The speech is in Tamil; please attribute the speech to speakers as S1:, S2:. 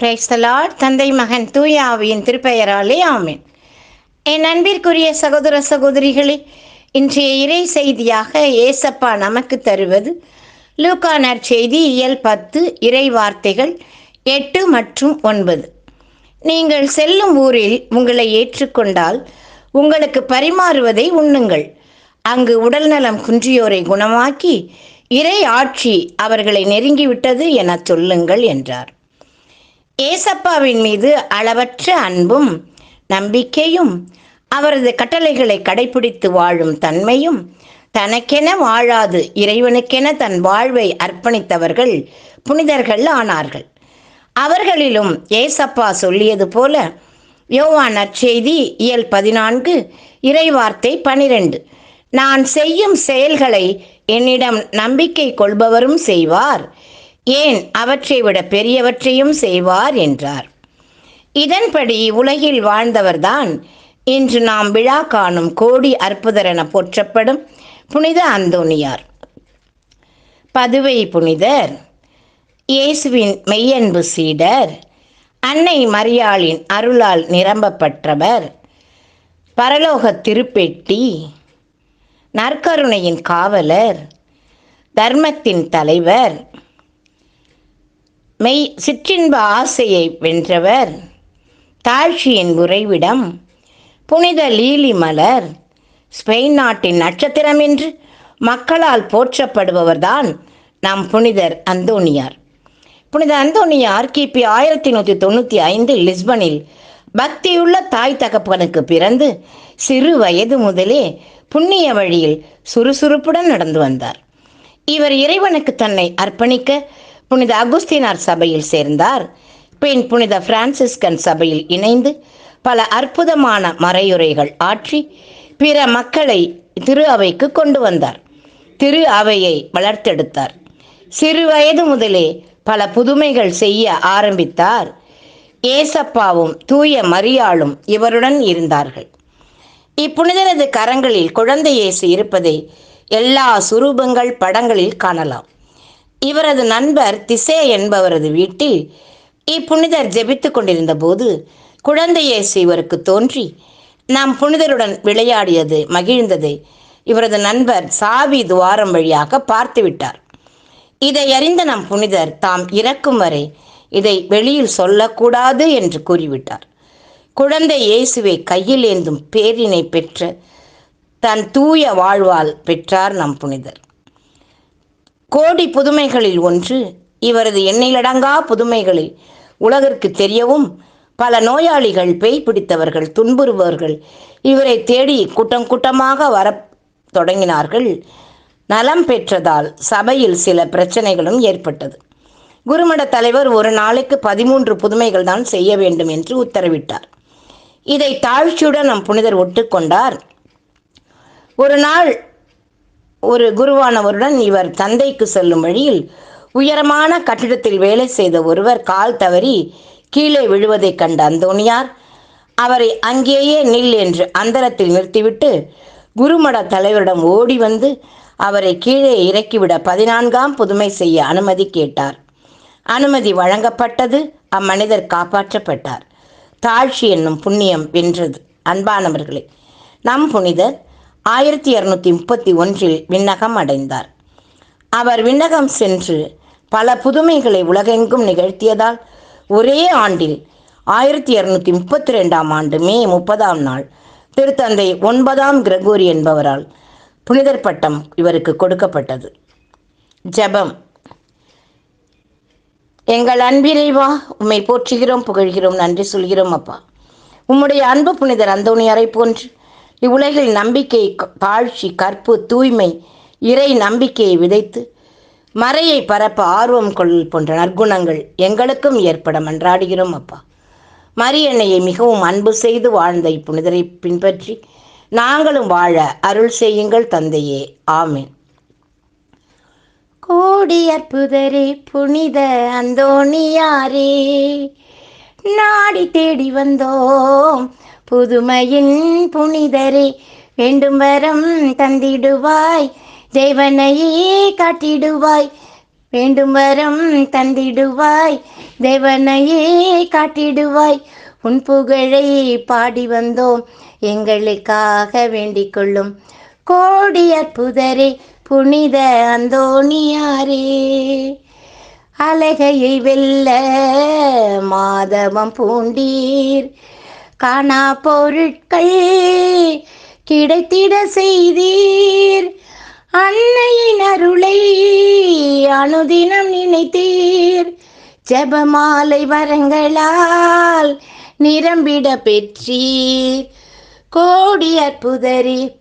S1: பிரைஸ்தலாட் தந்தை மகன் தூயாவியின் திருப்பெயராலே ஆமேன். என் அன்பிற்குரிய சகோதர சகோதரிகளே இன்றைய இறை செய்தியாக ஏசப்பா நமக்கு தருவது லூக்கானர் செய்தி இயல் பத்து இறை வார்த்தைகள் எட்டு மற்றும் ஒன்பது. நீங்கள் செல்லும் ஊரில் உங்களை ஏற்றுக்கொண்டால் உங்களுக்கு பரிமாறுவதை உண்ணுங்கள். அங்கு உடல்நலம் குன்றியோரை குணமாக்கி இறை ஆட்சி அவர்களை நெருங்கிவிட்டது எனச் சொல்லுங்கள் என்றார். ஏசப்பாவின் மீது அளவற்ற அன்பும் நம்பிக்கையும் அவரது கட்டளைகளை கடைபிடித்து வாழும் தன்மையும் தனக்கென வாழாது இறைவனுக்கென தன் வாழ்வை அர்ப்பணித்தவர்கள் புனிதர்கள் ஆனார்கள். அவர்களிலும் ஏசப்பா சொல்லியது போல யோவான் நற்செய்தி இயல் பதினான்கு இறைவார்த்தை பனிரெண்டு. நான் செய்யும் செயல்களை என்னிடம் நம்பிக்கை கொள்பவரும் செய்வார். ஏன் அவற்றை விட பெரியவற்றையும் செய்வார் என்றார். இதன்படி உலகில் வாழ்ந்தவர்தான் இன்று நாம் விழா காணும் கோடி அற்புதர் என போற்றப்படும் புனித அந்தோனியார் பதுவை புனிதர் இயேசுவின் மெய்யன்பு சீடர் அன்னை மரியாளின் அருளால் நிரம்பப்பட்டவர் பரலோக திருப்பெட்டி நற்கருணையின் காவலர் தர்மத்தின் தலைவர் மெய் சிற்றின்ப ஆசையை வென்றவர். தாழ்ச்சியின் உறைவிடம் புனித லீலி மலர். ஸ்பெயின் நாட்டின் நட்சத்திரம் என்று மக்களால் போற்றப்படுபவர்தான் நம் புனிதர் அந்தோனியார் புனித அந்தோனியார் கிபி ஆயிரத்தி நூற்றி தொண்ணூற்றி ஐந்து லிஸ்பனில் பக்தியுள்ள தாய் தகப்பனுக்கு பிறந்து சிறு வயது முதலே புண்ணிய வழியில் சுறுசுறுப்புடன் நடந்து வந்தார். இவர் இறைவனுக்கு தன்னை அர்ப்பணிக்க புனித அகுஸ்தினார் சபையில் சேர்ந்தார். பின் புனித பிரான்சிஸ்கன் சபையில் இணைந்து பல அற்புதமான மறையுரைகள் ஆற்றி பிற மக்களை திரு அவைக்கு கொண்டு வந்தார். திரு அவையை வளர்த்தெடுத்தார். சிறு வயது முதலே பல புதுமைகள் செய்ய ஆரம்பித்தார். ஏசப்பாவும் தூய மரியாளும் இவருடன் இருந்தார்கள். இப்புனிதனது கரங்களில் குழந்தை இயேசு இருப்பதை எல்லா சுரூபங்கள் படங்களில் காணலாம். இவரது நண்பர் திசே என்பவரது வீட்டில் இப்புனிதர் ஜெபித்து கொண்டிருந்த போது குழந்தை இயேசு இவருக்கு தோன்றி நாம் புனிதருடன் விளையாடியது மகிழ்ந்ததை இவரது நண்பர் சாவி துவாரம் வழியாக பார்த்துவிட்டார் இதை அறிந்த நம் புனிதர் தாம் இறக்கும் வரை இதை வெளியில் சொல்லக்கூடாது என்று கூறிவிட்டார். குழந்தை இயேசுவை கையில் ஏந்தும் பேரினை பெற்ற தன் தூய வாழ்வால் பெற்றார் நம் புனிதர். கோடி புதுமைகளில் ஒன்று இவரது எண்ணிலடங்கா புதுமைகளை உலகிற்கு தெரியவும் பல நோயாளிகள் பேய் பிடித்தவர்கள் துன்புறுபவர்கள் இவரை தேடி கூட்டம் கூட்டமாக வர தொடங்கினார்கள். நலம் பெற்றதால் சபையில் சில பிரச்சனைகளும் ஏற்பட்டது. குருமட தலைவர் ஒரு நாளைக்கு பதிமூன்று புதுமைகள் தான் செய்ய வேண்டும் என்று உத்தரவிட்டார். இதை தாழ்ச்சியுடன் நம் புனிதர் ஒட்டுக்கொண்டார். ஒரு நாள் ஒரு குருவானவருடன் இவர் தந்தைக்கு செல்லும் வழியில் உயரமான கட்டிடத்தில் வேலை செய்த ஒருவர் கால் தவறி கீழே விழுவதைக் கண்ட அந்தோனியார் அவரை அங்கேயே நில் என்று அந்தரத்தில் நிறுத்திவிட்டு குருமட தலைவரிடம் ஓடி வந்து அவரை கீழே இறக்கிவிட பதினான்காம் புதுமை செய்ய அனுமதி கேட்டார். அனுமதி வழங்கப்பட்டது அம்மனிதர் காப்பாற்றப்பட்டார். தாழ்ச்சி என்னும் புண்ணியம் வென்றது. அன்பானவர்களே நம் புனிதர் ஆயிரத்தி இரநூத்தி முப்பத்தி ஒன்றில் விண்ணகம் அடைந்தார். அவர் விண்ணகம் சென்று பல புதுமைகளை உலகெங்கும் நிகழ்த்தியதால் ஒரே ஆண்டில் ஆயிரத்தி இரநூத்தி முப்பத்தி ரெண்டாம் ஆண்டு மே முப்பதாம் நாள் திருத்தந்தை ஒன்பதாம் கிரகோரி என்பவரால் புனிதர் பட்டம் இவருக்கு கொடுக்கப்பட்டது. ஜெபம். எங்கள் அன்பிறைவா உம்மை போற்றுகிறோம் புகழ்கிறோம் நன்றி சொல்கிறோம் அப்பா. உம்முடைய அன்பு புனிதர் அந்தோணியாரை போன்று இவ்வுலகில் நம்பிக்கை தாழ்ச்சி கற்பு தூய்மை இறை நம்பிக்கையை விதைத்து மறையை பரப்ப ஆர்வம் கொள் போன்ற நற்குணங்கள் எங்களுக்கும் ஏற்பட மன்றாடுகிறோம் அப்பா. மரியன்னையை மிகவும் அன்பு செய்து வாழ்ந்த இப்புனிதரை பின்பற்றி நாங்களும் வாழ அருள் செய்யுங்கள் தந்தையே. ஆமீன். கோடி அற்புதரே புனித அந்தோணியாரே நாடி தேடி வந்தோம். புதுமையின் புனிதரே வேண்டும் வரம் தந்திடுவாய். தேவனையே காட்டிடுவாய். வேண்டும் வரம் தந்திடுவாய். தேவனையே காட்டிடுவாய். உன் புகழை பாடி வந்தோம். எங்களுக்காக வேண்டிக் கொள்ளும். கோடி அற்புதரே புனித அந்தோணியாரே. அழகையை வெல்ல மாதவம் பூண்டீர். காணா பொருட்கள் கிடைத்திட செய்தீர். அன்னையின் அருளை அனுதினம் நினைத்தீர். ஜெபமாலை வரங்களால் நிரம்பிட பெற்றீர். கோடி அற்புதரி